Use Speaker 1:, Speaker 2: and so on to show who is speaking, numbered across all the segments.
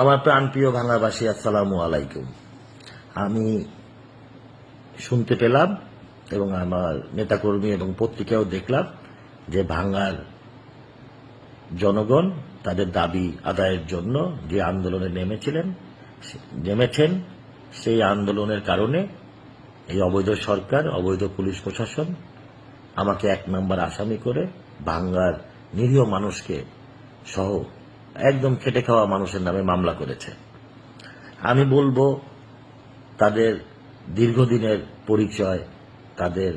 Speaker 1: আমার প্রাণপ্রিয় ভাঙাবাসী আসসালামু আলাইকুম। আমি শুনতে পেলাম এবং আমার নেতাকর্মী এবং পত্রিকাও দেখলাম যে ভাঙ্গার জনগণ তাদের দাবি আদায়ের জন্য যে আন্দোলনে নেমেছিলেন নেমেছেন, সেই আন্দোলনের কারণে এই অবৈধ সরকার, অবৈধ পুলিশ প্রশাসন আমাকে এক নম্বর আসামি করে ভাঙ্গার নিরীহ মানুষকে সহ একদম খেটে খাওয়া মানুষের নামে মামলা করেছে। আমি বলব, তাদের দীর্ঘদিনের পরিচয়, তাদের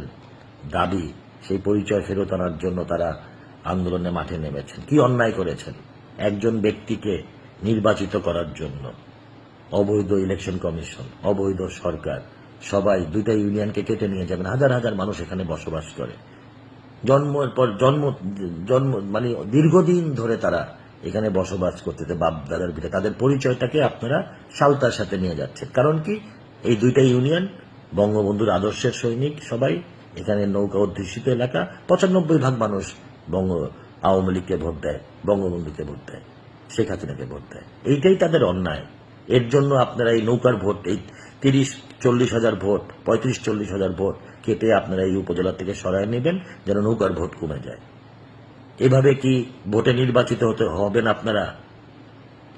Speaker 1: দাবি, সেই পরিচয় ফেরত আনার জন্য তারা আন্দোলনে মাঠে নেমেছেন। কি অন্যায় করেছেন? একজন ব্যক্তিকে নির্বাচিত করার জন্য। অবৈধ ইলেকশন কমিশন, অবৈধ সরকার, সবাই দুইটা ইউনিয়নকে কেটে নিয়ে যাবেন। হাজার হাজার মানুষ এখানে বসবাস করে। জন্মের পর, জন্ম জন্ম মানে দীর্ঘদিন ধরে তারা এখানে বসবাস করতেছে বাপ দাদার ভিতরে তাদের পরিচয়টাকে আপনারা সালতার সাথে নিয়ে যাচ্ছেন। কারণ কি? এই দুইটা ইউনিয়ন, বঙ্গবন্ধুর আদর্শের সৈনিক সবাই, এখানে নৌকা অধ্যুষিত এলাকা, পঁচানব্বই ভাগ মানুষ বঙ্গ, আওয়ামী লীগকে ভোট দেয়, বঙ্গবন্ধুকে ভোট দেয়, শেখ হাসিনাকে ভোট দেয়। এইটাই তাদের অন্যায়। এর জন্য আপনারা এই নৌকার ভোট, এই তিরিশ, চল্লিশ হাজার ভোট, পঁয়ত্রিশ, চল্লিশ হাজার ভোট কেটে আপনারা এই উপজেলা থেকে সরায় নেবেন, যেন নৌকার ভোট কমে যায়। এভাবে কি ভোটে নির্বাচিত হতে হবেন আপনারা?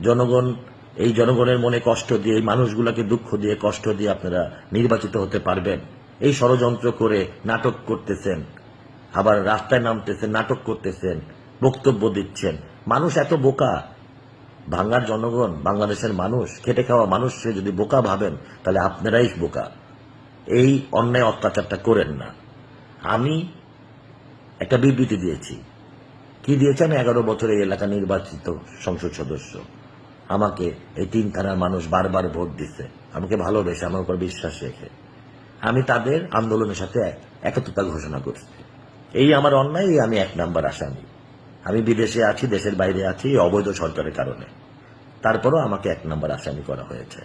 Speaker 1: জনগণ, এই জনগণের মনে কষ্ট দিয়ে, এই মানুষগুলোকে দুঃখ দিয়ে, কষ্ট দিয়ে আপনারা নির্বাচিত হতে পারবেন। এই ষড়যন্ত্র করে নাটক করতেছেন, আবার রাস্তায় নামতেছেন, নাটক করতেছেন, বক্তব্য দিচ্ছেন। মানুষ এত বোকা। ভাঙ্গার জনগণ, বাংলাদেশের মানুষ, খেটে খাওয়া মানুষকে যদি বোকা ভাবেন, তাহলে আপনারাই বোকা। এই অন্যায় অত্যাচারটা করেন না। আমি একটা বিবৃতি দিয়েছি। কি দিয়েছেন? এগারো বছর এই এলাকা নির্বাচিত সংসদ সদস্য। আমাকে এই তিন থানার মানুষ বারবার ভোট দিচ্ছে আমাকে ভালোবেসে, আমার উপর বিশ্বাস রেখে। আমি তাদের আন্দোলনের সাথে একত্রতা ঘোষণা করছি। এই আমার অন্যায় আমি এক নাম্বার আসামি। আমি বিদেশে আছি, দেশের বাইরে আছি অবৈধ সরকারের কারণে। তারপরও আমাকে এক নাম্বার আসামি করা হয়েছে।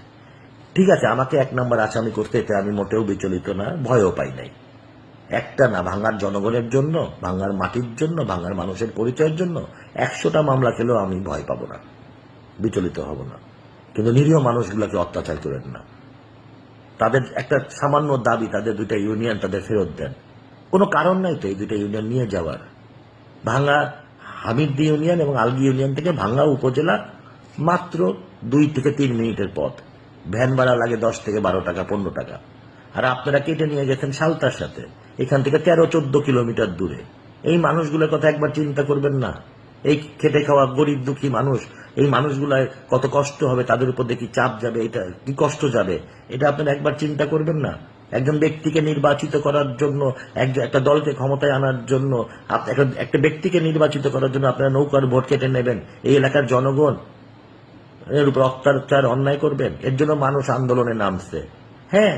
Speaker 1: ঠিক আছে, আমাকে এক নাম্বার আসামি করতে এতে আমি মোটেও বিচলিত না, ভয়ও পাই নাই। একটা না ভাঙ্গার জনগণের জন্য ভাঙ্গার মাটির জন্য ভাঙ্গার মানুষের পরিচয়ের জন্য একশোটা মামলা খেলেও আমি ভয় পাবো না, বিচলিত হব না। কিন্তু নিরীহ মানুষগুলোকে অত্যাচার করেন না। তাদের একটা সামান্য দাবি, তাদের দুইটা ইউনিয়ন তাদের ফেরত দেন। কোনো কারণ নাই তো এই দুইটা ইউনিয়ন নিয়ে যাওয়ার। ভাঙ্গা হামিদদি ইউনিয়ন এবং আলগি ইউনিয়ন থেকে ভাঙ্গা উপজেলা মাত্র দুই থেকে তিন মিনিটের পথ। ভ্যান ভাড়া লাগে দশ থেকে বারো টাকা, পনেরো টাকা। আর আপনারা কেটে নিয়ে গেছেন সালতার সাথে। এখান থেকে তেরো, চোদ্দ কিলোমিটার দূরে। এই মানুষগুলোর কথা একবার চিন্তা করবেন না। এই খেটে খাওয়া গরিব দুঃখী মানুষ, এই মানুষগুলায় কত কষ্ট হবে, তাদের উপর দেখি চাপ যাবে, এটা কি কষ্ট যাবে? এটা আপনারা একবার চিন্তা করবেন না। একজন ব্যক্তিকে নির্বাচিত করার জন্য একটা দলকে ক্ষমতায় আনার জন্য একটা ব্যক্তিকে নির্বাচিত করার জন্য আপনারা নৌকার ভোট কেটে নেবেন। এই এলাকার জনগণ এর উপর অত্যাচার, অন্যায় করবেন। এর জন্য মানুষ আন্দোলনে নামছে। হ্যাঁ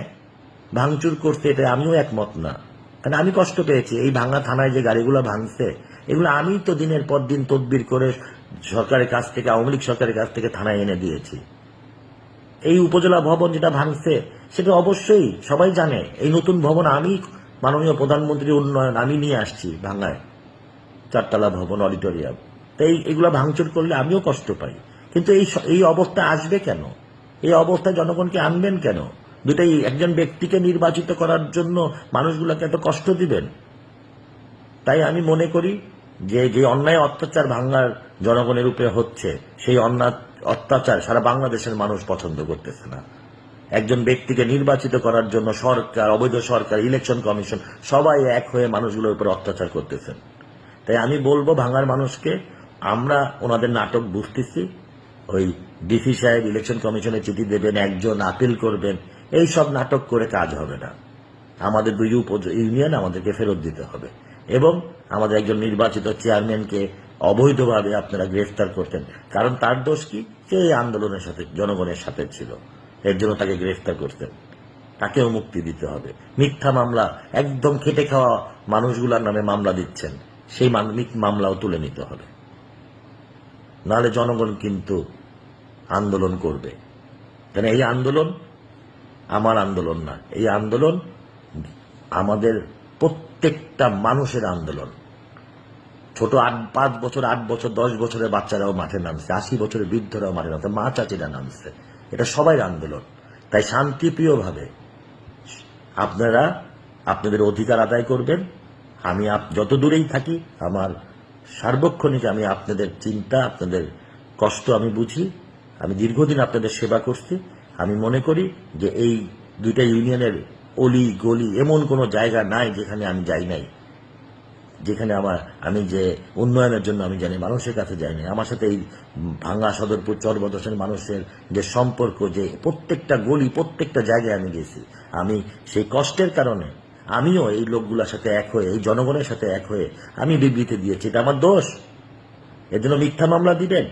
Speaker 1: ভাঙচুর করতে এটা আমিও একমত না। কারণ আমি কষ্ট পেয়েছি, এই ভাঙা থানায় যে গাড়িগুলো ভাঙছে, এগুলো আমি তো দিনের পর দিন তদবির করে সরকারের কাছ থেকে, আওয়ামী লীগ সরকারের কাছ থেকে থানায় এনে দিয়েছি। এই উপজেলা ভবন যেটা ভাঙছে, সেটা অবশ্যই সবাই জানে, এই নতুন ভবন আমি, মাননীয় প্রধানমন্ত্রী উন্নয়ন, আমি নিয়ে আসছি ভাঙায়। চারতলা ভবন, অডিটোরিয়াম। তো এই, এগুলো ভাঙচুর করলে আমিও কষ্ট পাই। কিন্তু এই এই অবস্থা আসবে কেন? এই অবস্থায় জনগণকে আনবেন কেন? দুটাই একজন ব্যক্তিকে নির্বাচিত করার জন্য মানুষগুলোকে এত কষ্ট দিবেন? তাই আমি মনে করি যে যে অন্যায় অত্যাচার ভাঙ্গার জনগণের উপরে হচ্ছে, সেই অন্যায় অত্যাচার সারা বাংলাদেশের মানুষ পছন্দ করতেছে না। একজন ব্যক্তিকে নির্বাচিত করার জন্য সরকার, অবৈধ সরকার ইলেকশন কমিশন সবাই এক হয়ে মানুষগুলোর উপর অত্যাচার করতেছেন। তাই আমি বলব ভাঙার মানুষকে, আমরা ওনাদের নাটক বুঝতেছি। ওই ডিসি সাহেব ইলেকশন কমিশনে চিঠি দেবেন, একজন আপিল করবেন এই সব নাটক করে কাজ হবে না। আমাদের দুই উপ ইউনিয়ন আমাদেরকে ফেরত দিতে হবে এবং আমাদের একজন নির্বাচিত চেয়ারম্যানকে অবৈধভাবে আপনারা গ্রেফতার করতেন। কারণ তার দোষ কি? সে এই আন্দোলনের সাথে, জনগণের সাথে ছিল? এর জন্য তাকে গ্রেফতার করতেন। তাকেও মুক্তি দিতে হবে। মিথ্যা মামলা, একদম খেটে খাওয়া মানুষগুলার নামে মামলা দিচ্ছেন। সেই মামলাও তুলে নিতে হবে। নাহলে জনগণ কিন্তু আন্দোলন করবে। কেন এই আন্দোলন আমার আন্দোলন না। এই আন্দোলন আমাদের প্রত্যেকটা মানুষের আন্দোলন। ছোট আট, পাঁচ বছর, আট বছর, দশ বছরের বাচ্চারাও মাঠে নামছে, আশি বছরের বৃদ্ধরাও মাঠে নামছে, মা চাচিরা নামছে। এটা সবাই আন্দোলন। তাই শান্তিপ্রিয়ভাবে আপনারা আপনাদের অধিকার আদায় করবেন। আমি যত দূরেই থাকি, আমার সার্বক্ষণিক আমি আপনাদের চিন্তা, আপনাদের কষ্ট আমি বুঝি। আমি দীর্ঘদিন আপনাদের সেবা করছি। আমি মনে করি যে এই দুইটা ইউনিয়নের অলি গলি এমন কোনো জায়গা নাই যেখানে আমি যাই নাই। যেখানে আমার, আমি যে উন্নয়নের জন্য আমি জানি, মানুষের কাছে যাইনি আমার সাথে এই ভাঙ্গা সদরপুর চরবদর্শনের মানুষের যে সম্পর্ক, যে প্রত্যেকটা গলি, প্রত্যেকটা জায়গায় আমি গেছি। আমি সেই কষ্টের কারণে, আমিও এই লোকগুলোর সাথে এক হয়ে, এই জনগণের সাথে এক হয়ে, আমি বিবৃতি দিয়েছি। এটা আমার দোষ। এর জন্য মিথ্যা মামলা দিবেন?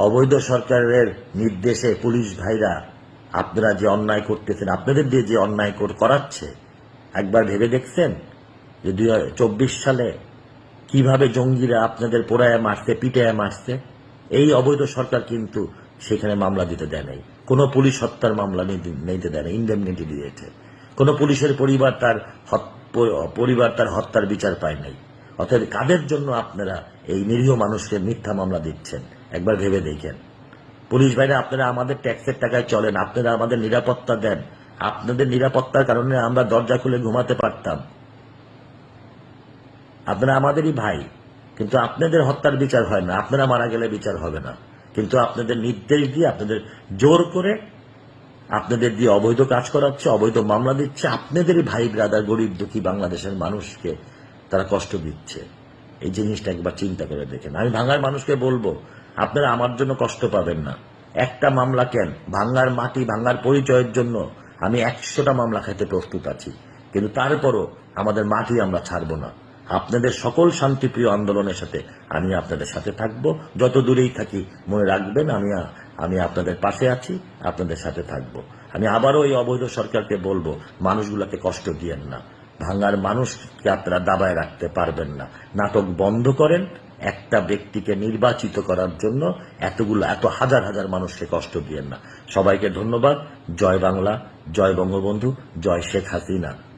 Speaker 1: অবৈধ সরকারের নির্দেশে পুলিশ ভাইরা আপনারা যে অন্যায় করতেছেন, আপনাদের দিয়ে যে অন্যায় কর- করাচ্ছে, একবার ভেবে দেখছেন? যে দুই চব্বিশ সালে কীভাবে জঙ্গিরা আপনাদের পোড়ায় মারছে, পিটায় মারছে? এই অবৈধ সরকার কিন্তু সেখানে মামলা দিতে দেয় নাই। কোনো পুলিশ হত্যার মামলা নিতে দেয় না ইন্ডেমনিটি দিয়েছে। কোনো পুলিশের পরিবার তার পরিবার তার হত্যার বিচার পায় নাই। অর্থাৎ কাদের জন্য আপনারা এই নিরীহ মানুষকে মিথ্যা মামলা দিচ্ছেন? একবার ভেবে দেখেন। পুলিশ ভাইরা, আপনারা আমাদের ট্যাক্সের টাকায় চলেন, আপনারা আমাদের নিরাপত্তা দেন। আপনাদের নিরাপত্তার কারণে আমরা দরজা খুলে ঘুমাতে পারতাম। আপনারা আমাদেরই ভাই, কিন্তু আপনাদের হত্যার বিচার হয় না, আপনারা মারা গেলে বিচার হবে না। কিন্তু আপনাদের নির্দেশ দিয়ে, আপনাদের জোর করে, আপনাদের দিয়ে অবৈধ কাজ করাচ্ছে, অবৈধ মামলা দিচ্ছে, আপনাদেরই ভাই, ব্রাদার, গরিব, দুঃখী বাংলাদেশের মানুষকে তারা কষ্ট দিচ্ছে। এই জিনিসটা একবার চিন্তা করে দেখেন। আমি ভাঙার মানুষকে বলব আপনারা আমার জন্য কষ্ট পাবেন না। একটা মামলা কেন? ভাঙ্গার মাটি, ভাঙ্গার পরিচয়ের জন্য আমি একশোটা মামলা খেতে প্রস্তুত আছি। কিন্তু তারপরও আমাদের মাটি আমরা ছাড়বো না। আপনাদের সকল শান্তিপ্রিয় আন্দোলনের সাথে আমি আপনাদের সাথে থাকব। যত দূরেই থাকি মনে রাখবেন, আমি আমি আপনাদের পাশে আছি, আপনাদের সাথে থাকব। আমি আবারও এই অবৈধ সরকারকে বলব, মানুষগুলোকে কষ্ট দিয়েন না। ভাঙ্গার মানুষকে আপনারা দাবায় রাখতে পারবেন না। নাটক বন্ধ করেন একটা ব্যক্তিকে নির্বাচিত করার জন্য এতগুলো, এত হাজার হাজার মানুষকে কষ্ট দিয়েন না। সবাইকে ধন্যবাদ। জয় বাংলা, জয় বঙ্গবন্ধু, জয় শেখ হাসিনা।